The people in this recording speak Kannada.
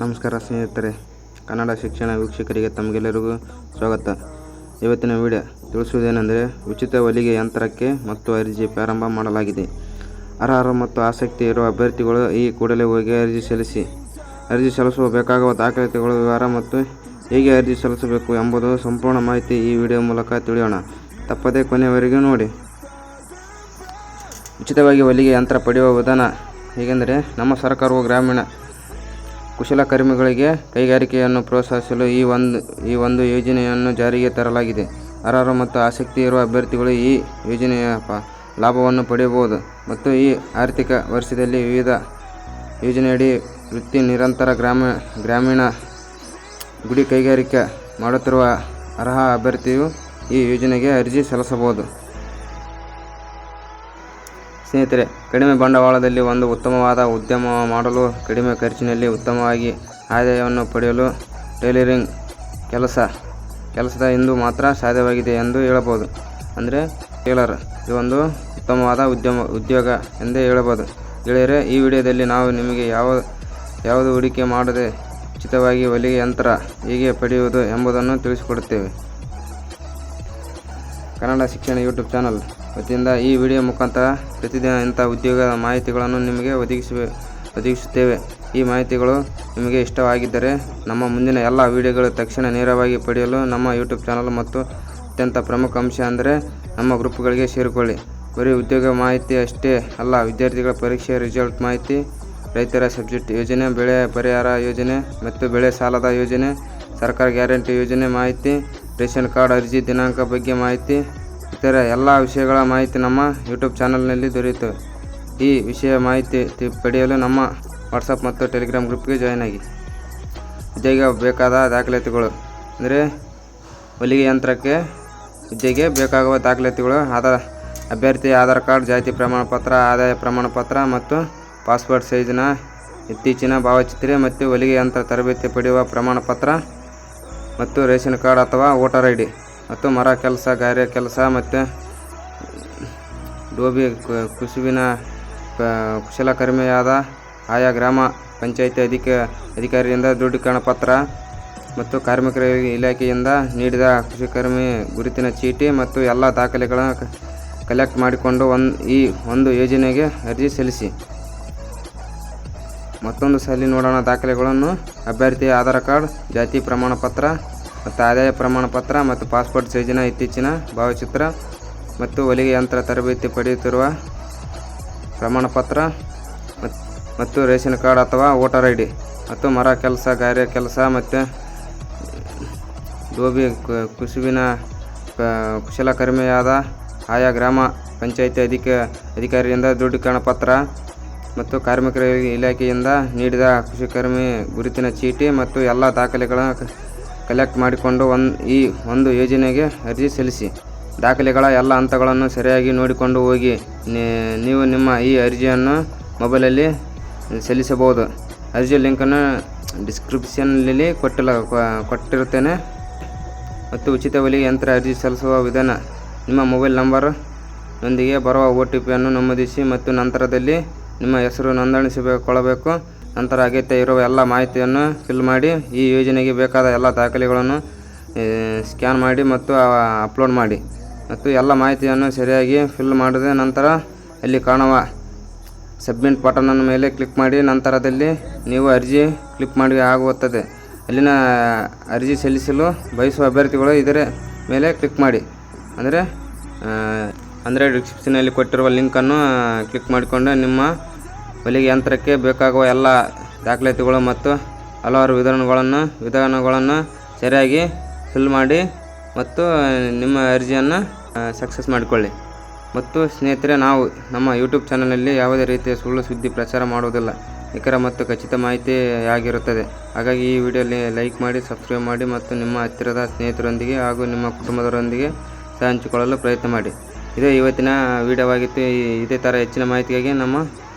ನಮಸ್ಕಾರ ಸ್ನೇಹಿತರೆ. ಕನ್ನಡ ಶಿಕ್ಷಣ ವೀಕ್ಷಕರಿಗೆ ತಮಗೆಲ್ಲರಿಗೂ ಸ್ವಾಗತ. ಇವತ್ತಿನ ವಿಡಿಯೋ ತಿಳಿಸುವುದೇನೆಂದರೆ ಉಚಿತ ಹೊಲಿಗೆ ಯಂತ್ರಕ್ಕೆ ಮತ್ತು ಅರ್ಜಿ ಪ್ರಾರಂಭ ಮಾಡಲಾಗಿದೆ. ಅರ್ಹರು ಮತ್ತು ಆಸಕ್ತಿ ಇರುವ ಅಭ್ಯರ್ಥಿಗಳು ಈ ಕೂಡಲೇ ಹೋಗಿ ಅರ್ಜಿ ಸಲ್ಲಿಸಿ, ಅರ್ಜಿ ಸಲ್ಲಿಸುವ ಬೇಕಾಗುವ ದಾಖಲಾತಿಗಳು, ವಿವರ ಮತ್ತು ಹೇಗೆ ಅರ್ಜಿ ಸಲ್ಲಿಸಬೇಕು ಎಂಬುದು ಸಂಪೂರ್ಣ ಮಾಹಿತಿ ಈ ವಿಡಿಯೋ ಮೂಲಕ ತಿಳಿಯೋಣ. ತಪ್ಪದೇ ಕೊನೆಯವರೆಗೂ ನೋಡಿ. ಉಚಿತವಾಗಿ ಹೊಲಿಗೆ ಯಂತ್ರ ಪಡೆಯುವ ವಿಧಾನ ಹೇಗೆಂದರೆ, ನಮ್ಮ ಸರ್ಕಾರವು ಗ್ರಾಮೀಣ ಕುಶಲಕರ್ಮಿಗಳಿಗೆ ಕೈಗಾರಿಕೆಯನ್ನು ಪ್ರೋತ್ಸಾಹಿಸಲು ಈ ಒಂದು ಈ ಒಂದು ಯೋಜನೆಯನ್ನು ಜಾರಿಗೆ ತರಲಾಗಿದೆ. ಅರ್ಹರು ಮತ್ತು ಆಸಕ್ತಿ ಇರುವ ಅಭ್ಯರ್ಥಿಗಳು ಈ ಯೋಜನೆಯ ಲಾಭವನ್ನು ಪಡೆಯಬಹುದು ಮತ್ತು ಈ ಆರ್ಥಿಕ ವರ್ಷದಲ್ಲಿ ವಿವಿಧ ಯೋಜನೆಯಡಿ ವೃತ್ತಿ ನಿರಂತರ ಗ್ರಾಮ, ಗ್ರಾಮೀಣ ಗುಡಿ ಕೈಗಾರಿಕೆ ಮಾಡುತ್ತಿರುವ ಅರ್ಹ ಅಭ್ಯರ್ಥಿಯು ಈ ಯೋಜನೆಗೆ ಅರ್ಜಿ ಸಲ್ಲಿಸಬಹುದು. ಸ್ನೇಹಿತರೆ, ಕಡಿಮೆ ಬಂಡವಾಳದಲ್ಲಿ ಒಂದು ಉತ್ತಮವಾದ ಉದ್ಯಮ ಮಾಡಲು ಕಡಿಮೆ ಖರ್ಚಿನಲ್ಲಿ ಉತ್ತಮವಾಗಿ ಆದಾಯವನ್ನು ಪಡೆಯಲು ಟೈಲರಿಂಗ್ ಕೆಲಸ, ಕೆಲಸದ ಇಂದು ಮಾತ್ರ ಸಾಧ್ಯವಾಗಿದೆ ಎಂದು ಹೇಳಬಹುದು. ಅಂದರೆ, ಟೇಲರ್ ಇದೊಂದು ಉತ್ತಮವಾದ ಉದ್ಯಮ, ಉದ್ಯೋಗ ಎಂದೇ ಹೇಳಬಹುದು. ಗೆಳೆಯರೆ, ಈ ವಿಡಿಯೋದಲ್ಲಿ ನಾವು ನಿಮಗೆ ಯಾವ, ಯಾವುದು ಹೂಡಿಕೆ ಮಾಡದೆ ಉಚಿತವಾಗಿ ಹೊಲಿಗೆ ಯಂತ್ರ ಹೇಗೆ ಪಡೆಯುವುದು ಎಂಬುದನ್ನು ತಿಳಿಸಿಕೊಡುತ್ತೇವೆ. ಕನ್ನಡ ಶಿಕ್ಷಣ ಯೂಟ್ಯೂಬ್ ಚಾನಲ್ ವತಿಯಿಂದ ಈ ವಿಡಿಯೋ ಮುಖಾಂತರ ಪ್ರತಿದಿನ ಇಂಥ ಉದ್ಯೋಗದ ಮಾಹಿತಿಗಳನ್ನು ನಿಮಗೆ ಒದಗಿಸಿ ಒದಗಿಸುತ್ತೇವೆ. ಈ ಮಾಹಿತಿಗಳು ನಿಮಗೆ ಇಷ್ಟವಾಗಿದ್ದರೆ ನಮ್ಮ ಮುಂದಿನ ಎಲ್ಲ ವಿಡಿಯೋಗಳು ತಕ್ಷಣ ನೇರವಾಗಿ ಪಡೆಯಲು ನಮ್ಮ ಯೂಟ್ಯೂಬ್ ಚಾನಲ್ ಮತ್ತು ಅತ್ಯಂತ ಪ್ರಮುಖ ಅಂಶ ಅಂದರೆ ನಮ್ಮ ಗ್ರೂಪ್ಗಳಿಗೆ ಸೇರಿಕೊಳ್ಳಿ. ಬರೀ ಉದ್ಯೋಗ ಮಾಹಿತಿ ಅಷ್ಟೇ ಅಲ್ಲ, ವಿದ್ಯಾರ್ಥಿಗಳ ಪರೀಕ್ಷೆ ರಿಸಲ್ಟ್ ಮಾಹಿತಿ, ರೈತರ ಸಬ್ಜೆಕ್ಟ್ ಯೋಜನೆ, ಬೆಳೆ ಪರಿಹಾರ ಯೋಜನೆ ಮತ್ತು ಬೆಳೆ ಸಾಲದ ಯೋಜನೆ, ಸರ್ಕಾರ ಗ್ಯಾರಂಟಿ ಯೋಜನೆ ಮಾಹಿತಿ, ರೇಷನ್ ಕಾರ್ಡ್ ಅರ್ಜಿ ದಿನಾಂಕ ಬಗ್ಗೆ ಮಾಹಿತಿ ಇತರ ಎಲ್ಲ ವಿಷಯಗಳ ಮಾಹಿತಿ ನಮ್ಮ ಯೂಟ್ಯೂಬ್ ಚಾನಲ್ನಲ್ಲಿ ದೊರೆಯುತ್ತವೆ. ಈ ವಿಷಯ ಮಾಹಿತಿ ಪಡೆಯಲು ನಮ್ಮ ವಾಟ್ಸಪ್ ಮತ್ತು ಟೆಲಿಗ್ರಾಮ್ ಗ್ರೂಪ್ಗೆ ಜಾಯ್ನ್ ಆಗಿ. ಉದ್ಯೋಗ ಬೇಕಾದ ದಾಖಲಾತಿಗಳು, ಅಂದರೆ ಹೊಲಿಗೆ ಯಂತ್ರಕ್ಕೆ ಹುದ್ದೆಗೆ ಬೇಕಾಗುವ ದಾಖಲಾತಿಗಳು, ಆಧಾರ್, ಅಭ್ಯರ್ಥಿ, ಆಧಾರ್ ಕಾರ್ಡ್, ಜಾತಿ ಪ್ರಮಾಣ ಪತ್ರ ಆದಾಯ ಪ್ರಮಾಣ ಪತ್ರ ಮತ್ತು ಪಾಸ್ಪೋರ್ಟ್ ಸೈಜಿನ ಇತ್ತೀಚಿನ ಭಾವಚಿತ್ರ ಮತ್ತು ಹೊಲಿಗೆ ಯಂತ್ರ ತರಬೇತಿ ಪಡೆಯುವ ಪ್ರಮಾಣ ಪತ್ರ ಮತ್ತು ರೇಷನ್ ಕಾರ್ಡ್ ಅಥವಾ ವೋಟರ್ ಐ ಡಿ ಮತ್ತು ಮರ ಕೆಲಸ, ಗಾರೆ ಕೆಲಸ ಮತ್ತು ಡೋಬಿ ಕುಸುಬಿನ ಕುಶಲಕರ್ಮಿಯಾದ ಆಯಾ ಗ್ರಾಮ ಪಂಚಾಯಿತಿ ಅಧಿಕ ಅಧಿಕಾರಿಯಿಂದ ದೃಢೀಕರಣ ಪತ್ರ ಮತ್ತು ಕಾರ್ಮಿಕರ ಇಲಾಖೆಯಿಂದ ನೀಡಿದ ಕೃಷಿಕರ್ಮಿ ಗುರುತಿನ ಚೀಟಿ ಮತ್ತು ಎಲ್ಲ ದಾಖಲೆಗಳನ್ನು ಕಲೆಕ್ಟ್ ಮಾಡಿಕೊಂಡು ಒಂದು ಈ ಒಂದು ಯೋಜನೆಗೆ ಅರ್ಜಿ ಸಲ್ಲಿಸಿ. ಮತ್ತೊಂದು ಸಲ ನೋಡೋಣ ದಾಖಲೆಗಳನ್ನು. ಅಭ್ಯರ್ಥಿಯ ಆಧಾರ್ ಕಾರ್ಡ್, ಜಾತಿ ಪ್ರಮಾಣ ಪತ್ರ ಮತ್ತು ಆದಾಯ ಪ್ರಮಾಣ ಪತ್ರ ಮತ್ತು ಪಾಸ್ಪೋರ್ಟ್ ಸೈಜಿನ ಇತ್ತೀಚಿನ ಭಾವಚಿತ್ರ ಮತ್ತು ಹೊಲಿಗೆ ಯಂತ್ರ ತರಬೇತಿ ಪಡೆಯುತ್ತಿರುವ ಪ್ರಮಾಣ ಪತ್ರ ಮತ್ತು ರೇಷನ್ ಕಾರ್ಡ್ ಅಥವಾ ವೋಟರ್ ಐ ಡಿ ಮತ್ತು ಮರ ಕೆಲಸ, ಗಾರೆ ಕೆಲಸ ಮತ್ತು ಗೋಬಿ ಕುಸುಬಿನ ಕುಶಲಕರ್ಮಿಯಾದ ಆಯಾ ಗ್ರಾಮ ಪಂಚಾಯಿತಿ ಅಧಿಕ ಅಧಿಕಾರಿಯಿಂದ ದೃಢೀಕರಣ ಪತ್ರ ಮತ್ತು ಕಾರ್ಮಿಕರ ಇಲಾಖೆಯಿಂದ ನೀಡಿದ ಕೃಷಿಕರ್ಮಿ ಗುರುತಿನ ಚೀಟಿ ಮತ್ತು ಎಲ್ಲ ದಾಖಲೆಗಳನ್ನು ಕ- ಕಲೆಕ್ಟ್ ಮಾಡಿಕೊಂಡು ಒಂದು, ಈ ಒಂದು ಯೋಜನೆಗೆ ಅರ್ಜಿ ಸಲ್ಲಿಸಿ. ದಾಖಲೆಗಳ ಎಲ್ಲ ಹಂತಗಳನ್ನು ಸರಿಯಾಗಿ ನೋಡಿಕೊಂಡು ಹೋಗಿ. ನೀವು ನಿಮ್ಮ ಈ ಅರ್ಜಿಯನ್ನು ಮೊಬೈಲಲ್ಲಿ ಸಲ್ಲಿಸಬಹುದು. ಅರ್ಜಿ ಲಿಂಕನ್ನು ಡಿಸ್ಕ್ರಿಪ್ಷನ್ನಲ್ಲಿ ಕೊಟ್ಟಿಲ್ಲ ಕೊಟ್ಟಿರುತ್ತೇನೆ. ಮತ್ತು ಉಚಿತ ಒಲಿಗೆ ಯಂತ್ರ ಅರ್ಜಿ ಸಲ್ಲಿಸುವ ವಿಧಾನ. ನಿಮ್ಮ ಮೊಬೈಲ್ ನಂಬರ್ನೊಂದಿಗೆ ಬರುವ ಒ ಟಿ ಪಿಯನ್ನು ನಮೂದಿಸಿ ಮತ್ತು ನಂತರದಲ್ಲಿ ನಿಮ್ಮ ಹೆಸರು ನೋಂದಾಯಿಸಿಕೊಳ್ಳಬೇಕು ನಂತರ ಅಗತ್ಯ ಇರುವ ಎಲ್ಲ ಮಾಹಿತಿಯನ್ನು ಫಿಲ್ ಮಾಡಿ ಈ ಯೋಜನೆಗೆ ಬೇಕಾದ ಎಲ್ಲ ದಾಖಲೆಗಳನ್ನು ಸ್ಕ್ಯಾನ್ ಮಾಡಿ ಮತ್ತು ಅಪ್ಲೋಡ್ ಮಾಡಿ. ಮತ್ತು ಎಲ್ಲ ಮಾಹಿತಿಯನ್ನು ಸರಿಯಾಗಿ ಫಿಲ್ ಮಾಡಿದ ನಂತರ ಅಲ್ಲಿ ಕಾಣುವ ಸಬ್ಮಿಟ್ ಬಟನನ್ನು ಮೇಲೆ ಕ್ಲಿಕ್ ಮಾಡಿ, ನಂತರದಲ್ಲಿ ನೀವು ಅರ್ಜಿ ಕ್ಲಿಕ್ ಮಾಡಿ ಆಗುತ್ತದೆ. ಅಲ್ಲಿನ ಅರ್ಜಿ ಸಲ್ಲಿಸಲು ಬಯಸುವ ಅಭ್ಯರ್ಥಿಗಳು ಇದರ ಮೇಲೆ ಕ್ಲಿಕ್ ಮಾಡಿ. ಅಂದರೆ ಅಂದರೆ ಡಿಸ್ಕ್ರಿಪ್ಷನಲ್ಲಿ ಕೊಟ್ಟಿರುವ ಲಿಂಕನ್ನು ಕ್ಲಿಕ್ ಮಾಡಿಕೊಂಡು ನಿಮ್ಮ ಹೊಲಿಗೆ ಯಂತ್ರಕ್ಕೆ ಬೇಕಾಗುವ ಎಲ್ಲ ದಾಖಲಾತಿಗಳು ಮತ್ತು ಹಲವಾರು ವಿಧಾನಗಳನ್ನು ವಿಧಾನಗಳನ್ನು ಸರಿಯಾಗಿ ಫಿಲ್ ಮಾಡಿ ಮತ್ತು ನಿಮ್ಮ ಅರ್ಜಿಯನ್ನು ಸಕ್ಸಸ್ ಮಾಡಿಕೊಳ್ಳಿ. ಮತ್ತು ಸ್ನೇಹಿತರೆ, ನಾವು ನಮ್ಮ ಯೂಟ್ಯೂಬ್ ಚಾನಲಲ್ಲಿ ಯಾವುದೇ ರೀತಿಯ ಸುಳ್ಳು ಸುದ್ದಿ ಪ್ರಚಾರ ಮಾಡುವುದಿಲ್ಲ. ನಿಖರ ಮತ್ತು ಖಚಿತ ಮಾಹಿತಿ ಆಗಿರುತ್ತದೆ. ಹಾಗಾಗಿ ಈ ವಿಡಿಯೋಲಿ ಲೈಕ್ ಮಾಡಿ ಸಬ್ಸ್ಕ್ರೈಬ್ ಮಾಡಿ ಮತ್ತು ನಿಮ್ಮ ಹತ್ತಿರದ ಸ್ನೇಹಿತರೊಂದಿಗೆ ಹಾಗೂ ನಿಮ್ಮ ಕುಟುಂಬದವರೊಂದಿಗೆ ಸಹ ಹಂಚಿಕೊಳ್ಳಲು ಪ್ರಯತ್ನ ಮಾಡಿ. ಇದೇ ಇವತ್ತಿನ ವಿಡಿಯೋವಾಗಿತ್ತು. ಇದೇ ಥರ ಹೆಚ್ಚಿನ ಮಾಹಿತಿಗಾಗಿ ನಮ್ಮ